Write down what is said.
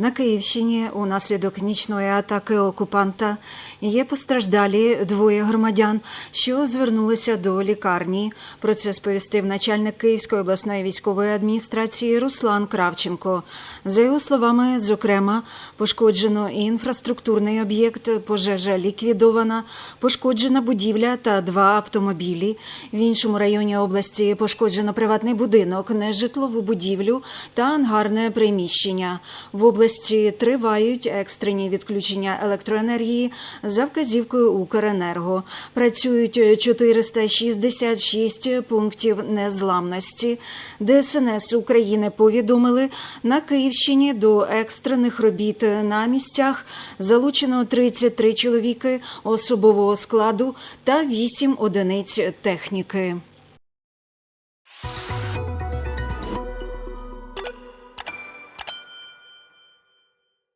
На Київщині унаслідок нічної атаки окупанта є постраждалі двоє громадян, що звернулися до лікарні. Про це сповістив начальник Київської обласної військової адміністрації Руслан Кравченко. За його словами, зокрема, пошкоджено і інфраструктурний об'єкт, пожежа ліквідована, пошкоджена будівля та два автомобілі. В іншому районі області пошкоджено приватний будинок, нежитлову будівлю та ангарне приміщення. В області тривають екстрені відключення електроенергії за вказівкою Укренерго. Працюють 466 пунктів незламності. ДСНС України повідомили, на Київщині до екстрених робіт на місцях залучено 33 чоловіки особового складу та 8 одиниць техніки.